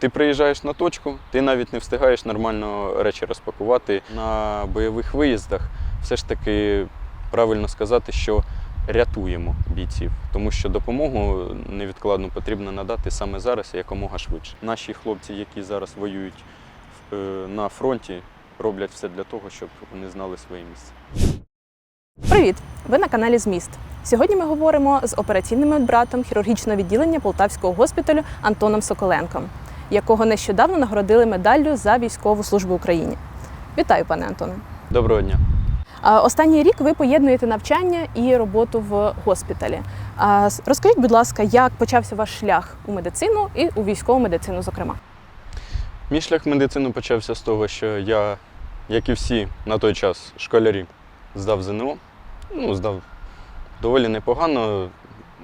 Ти приїжджаєш на точку, ти навіть не встигаєш нормально речі розпакувати. На бойових виїздах все ж таки правильно сказати, що рятуємо бійців, тому що допомогу невідкладно потрібно надати саме зараз і якомога швидше. Наші хлопці, які зараз воюють е, на фронті, роблять все для того, щоб вони знали своє місце. Привіт! Ви на каналі Зміст. Сьогодні ми говоримо з операційним братом хірургічного відділення Полтавського госпіталю Антоном Соколенком, якого нещодавно нагородили медаллю за військову службу Україні. Вітаю, пане Антоне. Доброго дня! Останній рік ви поєднуєте навчання і роботу в госпіталі. Розкажіть, будь ласка, як почався ваш шлях у медицину і у військову медицину, зокрема? Мій шлях в медицину почався з того, що я, як і всі на той час школярі, здав ЗНО. Ну, здав доволі непогано.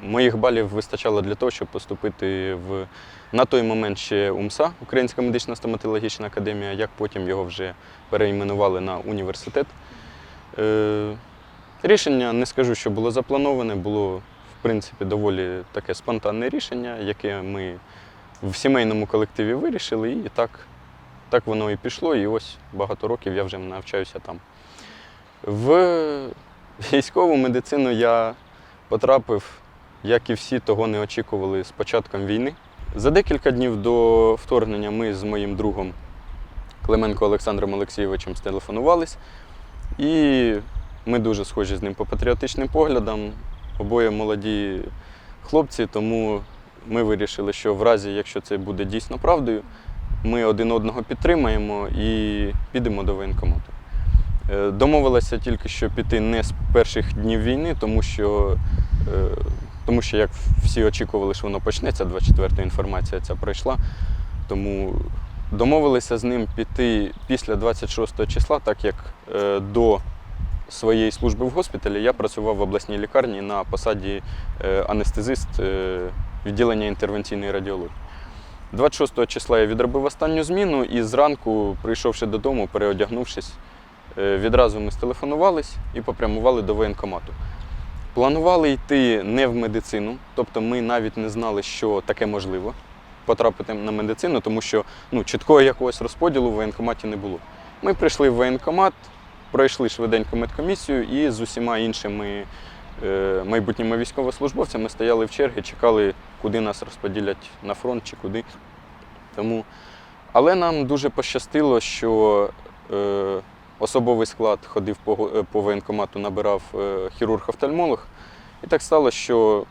Моїх балів вистачало для того, щоб поступити в на той момент ще УМСА, Українська медична стоматологічна академія, як потім його вже перейменували на університет. Е, рішення не скажу, що було заплановане, було в принципі доволі таке спонтанне рішення, яке ми в сімейному колективі вирішили, і так, так воно і пішло. І ось багато років я вже навчаюся там. В військову медицину я потрапив, як і всі, того не очікували з початком війни. За декілька днів до вторгнення ми з моїм другом Клименко Олександром Олексійовичем стелефонувались, і ми дуже схожі з ним по патріотичним поглядам. Обоє молоді хлопці, тому ми вирішили, що в разі, якщо це буде дійсно правдою, ми один одного підтримаємо і підемо до воєнкомату. Е, Домовилися тільки що піти не з перших днів війни, тому що, е, тому що як всі очікували, що воно почнеться, 24-та інформація ця пройшла. Тому домовилися з ним піти після 26 числа, так як е, до своєї служби в госпіталі я працював в обласній лікарні на посаді е, анестезист е, відділення інтервенційної радіології. 26 числа я відробив останню зміну і зранку, прийшовши додому, переодягнувшись, е, відразу ми стелефонувались і попрямували до воєнкомату. Планували йти не в медицину, тобто ми навіть не знали, що таке можливо потрапити на медицину, тому що ну, чіткого якогось розподілу в воєнкоматі не було. Ми прийшли в воєнкомат, пройшли швиденько медкомісію і з усіма іншими е, майбутніми військовослужбовцями стояли в черги, чекали, куди нас розподілять на фронт чи куди. Тому... Але нам дуже пощастило, що е, особовий склад ходив по, е, воєнкомату, набирав е, хірург-офтальмолог. І так сталося, що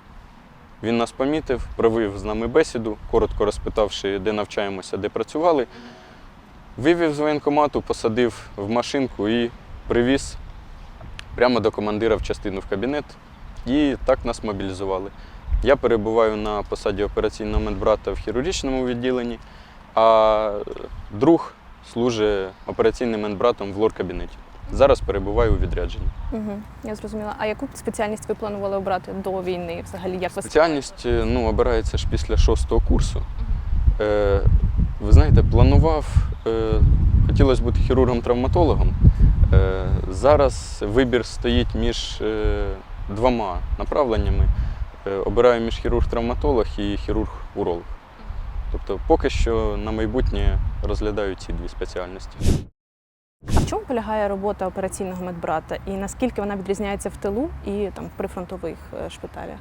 він нас помітив, провів з нами бесіду, коротко розпитавши, де навчаємося, де працювали. Вивів з воєнкомату, посадив в машинку і привіз прямо до командира в частину в кабінет. І так нас мобілізували. Я перебуваю на посаді операційного медбрата в хірургічному відділенні, а друг служить операційним медбратом в лор-кабінеті. Зараз перебуваю у відрядженні. Угу, я зрозуміла. А яку спеціальність ви планували обрати до війни? Взагалі, як ви Спеціальність е, ну, обирається ж після шостого курсу. Е, ви знаєте, планував, е, хотілося бути хірургом-травматологом. Е, зараз вибір стоїть між е, двома направленнями. Е, обираю між хірург-травматолог і хірург-уролог. Тобто поки що на майбутнє розглядаю ці дві спеціальності. А в чому полягає робота операційного медбрата і наскільки вона відрізняється в тилу і там в прифронтових е, шпиталях?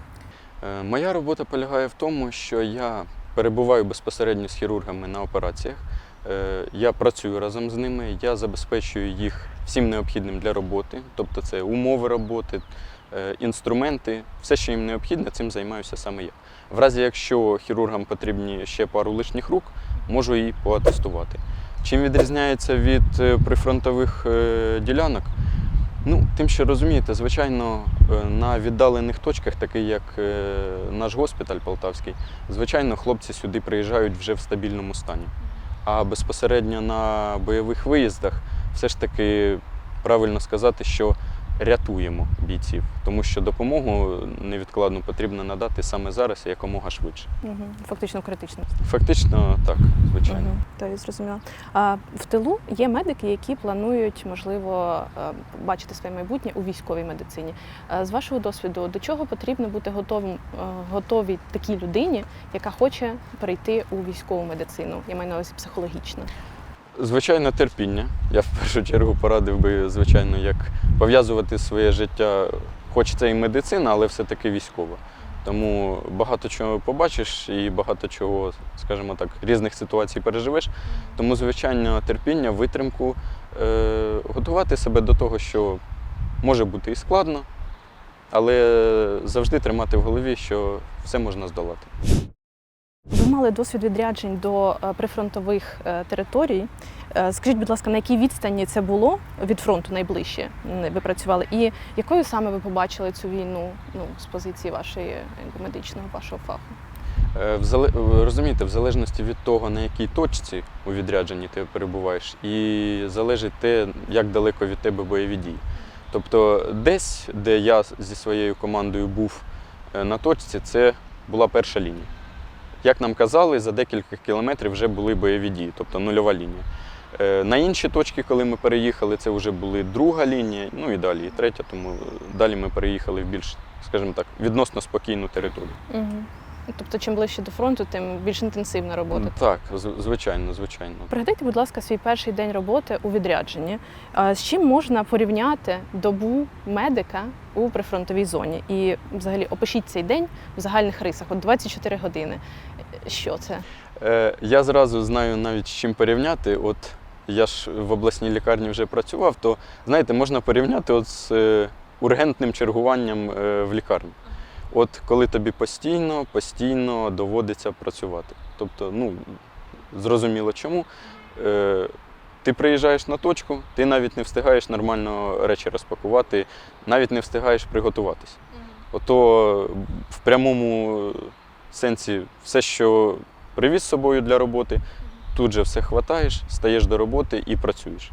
Е, Моя робота полягає в тому, що я перебуваю безпосередньо з хірургами на операціях. Е, Я працюю разом з ними, я забезпечую їх всім необхідним для роботи, тобто це умови роботи, інструменти, все, що їм необхідно, цим займаюся саме я. В разі, якщо хірургам потрібні ще пару лишніх рук, можу її поатестувати. Чим відрізняється від е, прифронтових е, ділянок? Ну, тим, що розумієте, звичайно, е, на віддалених точках, такий як е, наш госпіталь Полтавський, звичайно, хлопці сюди приїжджають вже в стабільному стані. А безпосередньо на бойових виїздах все ж таки правильно сказати, що рятуємо бійців, тому що допомогу невідкладно потрібно надати саме зараз і якомога швидше. Угу. Фактично критично. Фактично так, звичайно. Угу. Так, зрозуміло. А в тилу є медики, які планують, можливо, е, бачити своє майбутнє у військовій медицині. Е, З вашого досвіду, до чого потрібно бути готовим, е, готовій такій людині, яка хоче перейти у військову медицину? Я маю на увазі психологічно. Звичайно, терпіння. Я в першу чергу порадив би, звичайно, як пов'язувати своє життя, хоч це і медицина, але все-таки військова. Тому багато чого побачиш і багато чого, скажімо так, різних ситуацій переживеш. Тому, звичайно, терпіння, витримку, е, готувати себе до того, що може бути і складно, але завжди тримати в голові, що все можна здолати. Ви мали досвід відряджень до е, прифронтових е, територій. Е, Скажіть, будь ласка, на якій відстані це було від фронту найближче? Ви працювали, і якою саме ви побачили цю війну ну, з позиції вашої медичного вашого фаху? В розумієте, в залежності від того, на якій точці у відрядженні ти перебуваєш, і залежить те, як далеко від тебе бойові дії. Тобто, десь, де я зі своєю командою був на точці, це була перша лінія. Як нам казали, за декілька кілометрів вже були бойові дії, тобто нульова лінія. Е, На інші точки, коли ми переїхали, це вже були друга лінія, ну і далі, і третя, тому далі ми переїхали в більш, скажімо так, відносно спокійну територію. Угу. Тобто, чим ближче до фронту, тим більш інтенсивна робота. Так, звичайно, звичайно. Пригадайте, будь ласка, свій перший день роботи у відрядженні. З чим можна порівняти добу медика у прифронтовій зоні? І взагалі опишіть цей день в загальних рисах, от 24 години. Що це? Е, я зразу знаю навіть з чим порівняти. От я ж в обласній лікарні вже працював, то знаєте, можна порівняти от з е, ургентним чергуванням е, в лікарні. От коли тобі постійно, постійно доводиться працювати. Тобто, ну зрозуміло чому. Е, ти приїжджаєш на точку, ти навіть не встигаєш нормально речі розпакувати, навіть не встигаєш приготуватись. Ото в прямому сенсі все, що привіз з собою для роботи, тут же все хватаєш, стаєш до роботи і працюєш.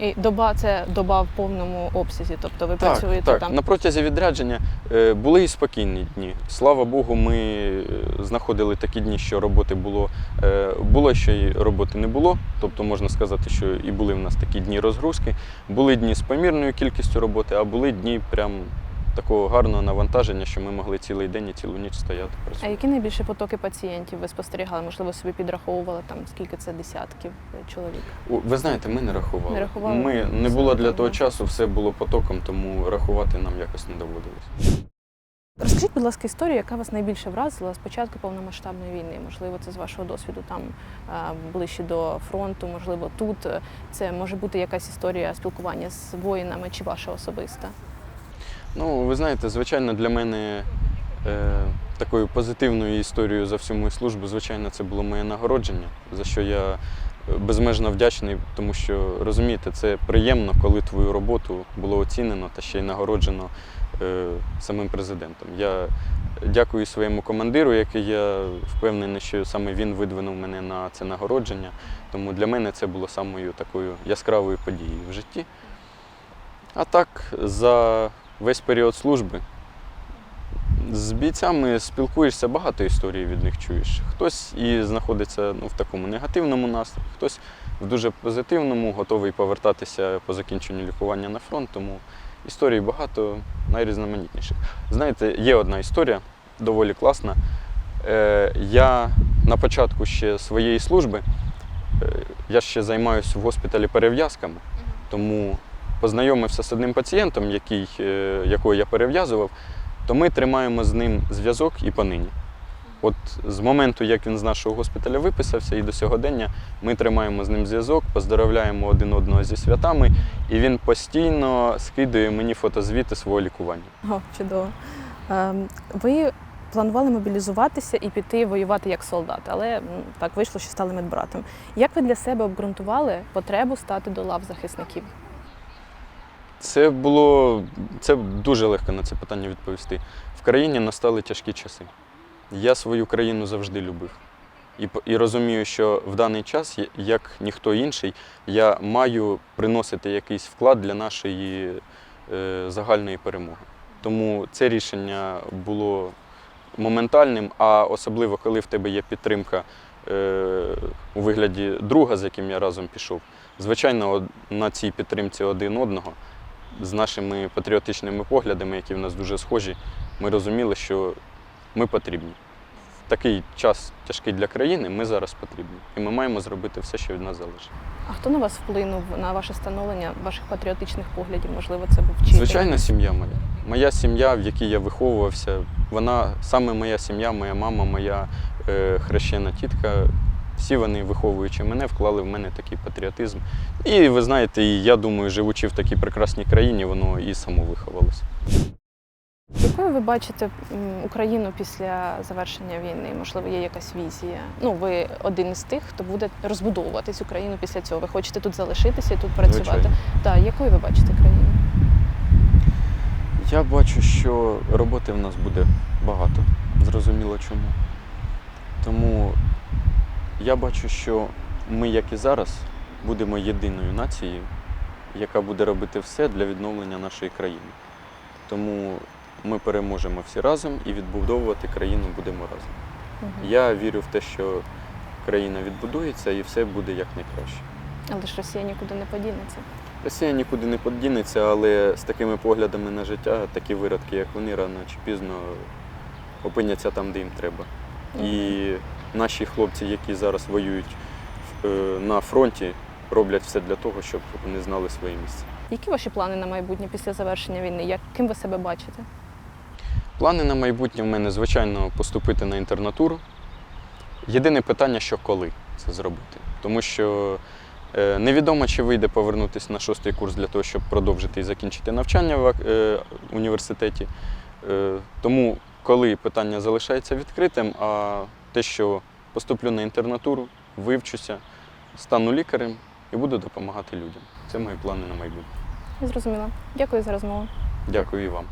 І доба це доба в повному обсязі, тобто ви працюєте так. там. На протязі відрядження е, були і спокійні дні. Слава Богу, ми е, знаходили такі дні, що роботи було. е, Було, що й роботи не було. Тобто можна сказати, що і були в нас такі дні розгрузки. Були дні з помірною кількістю роботи, а були дні прям такого гарного навантаження, що ми могли цілий день і цілу ніч стояти. А які найбільші потоки пацієнтів ви спостерігали? Можливо, собі підраховували там скільки це десятків е, чоловік? Ви знаєте, ми не рахували. Не рахували? Ми не Все було для того часу, все було потоком, тому рахувати нам якось не доводилось. Розкажіть, будь ласка, історію, яка вас найбільше вразила з початку повномасштабної війни? Можливо, це з вашого досвіду там ближче до фронту, можливо, тут. Це може бути якась історія спілкування з воїнами чи ваша особиста? Ну, ви знаєте, звичайно, для мене е, такою позитивною історією за всю мою службу, звичайно, це було моє нагородження, за що я е, безмежно вдячний, тому що розумієте, це приємно, коли твою роботу було оцінено та ще й нагороджено е, самим президентом. Я дякую своєму командиру, який я впевнений, що саме він видвинув мене на це нагородження. Тому для мене це було самою такою яскравою подією в житті. А так, за весь період служби з бійцями спілкуєшся, багато історій від них чуєш. Хтось і знаходиться ну, в такому негативному настрої, хтось в дуже позитивному, готовий повертатися по закінченню лікування на фронт. Тому історій багато, найрізноманітніших. Знаєте, є одна історія доволі класна. Е, я на початку ще своєї служби, е, я ще займаюся в госпіталі перев'язками, тому познайомився з одним пацієнтом, який, е, якого я перев'язував, то ми тримаємо з ним зв'язок і понині. От з моменту, як він з нашого госпіталя виписався, і до сьогодення ми тримаємо з ним зв'язок, поздоровляємо один одного зі святами, і він постійно скидує мені фотозвіти свого лікування. О, чудово. Ем, Ви планували мобілізуватися і піти воювати як солдат, але так вийшло, що стали медбратом. Як ви для себе обґрунтували потребу стати до лав захисників? Це було це дуже легко на це питання відповісти. В країні настали тяжкі часи. Я свою країну завжди любив. І, і розумію, що в даний час, як ніхто інший, я маю приносити якийсь вклад для нашої е, загальної перемоги. Тому це рішення було моментальним, а особливо коли в тебе є підтримка е, у вигляді друга, з яким я разом пішов. Звичайно, на цій підтримці один одного з нашими патріотичними поглядами, які в нас дуже схожі, ми розуміли, що ми потрібні. В такий час тяжкий для країни ми зараз потрібні. І ми маємо зробити все, що від нас залежить. А хто на вас вплинув на ваше становлення ваших патріотичних поглядів? Можливо, це був вчитель? Звичайно, сім'я моя. Моя сім'я, в якій я виховувався, вона саме моя сім'я, моя мама, моя е, хрещена тітка. Всі вони, виховуючи мене, вклали в мене такий патріотизм. І ви знаєте, я думаю, живучи в такій прекрасній країні, воно і само виховалося. Якою ви бачите Україну після завершення війни? Можливо, є якась візія? Ну, ви один із тих, хто буде розбудовувати цю країну після цього. Ви хочете тут залишитися і тут працювати? Так, якою ви бачите країну? Я бачу, що роботи в нас буде багато. Зрозуміло чому. Тому я бачу, що ми, як і зараз, будемо єдиною нацією, яка буде робити все для відновлення нашої країни. Тому ми переможемо всі разом і відбудовувати країну будемо разом. Я вірю в те, що країна відбудується і все буде якнайкраще. Але ж Росія нікуди не подінеться. Росія нікуди не подінеться, але з такими поглядами на життя, такі виродки, як вони, рано чи пізно опиняться там, де їм треба. І наші хлопці, які зараз воюють е, на фронті, роблять все для того, щоб вони знали своє місце. Які ваші плани на майбутнє після завершення війни? Яким ви себе бачите? Плани на майбутнє в мене, звичайно, поступити на інтернатуру. Єдине питання, що коли це зробити. Тому що е, невідомо, чи вийде повернутися на шостий курс для того, щоб продовжити і закінчити навчання в е, університеті. Тому коли питання залишається відкритим, а те, що поступлю на інтернатуру, вивчуся, стану лікарем і буду допомагати людям. Це мої плани на майбутнє. Зрозуміло. Дякую за розмову. Дякую і вам.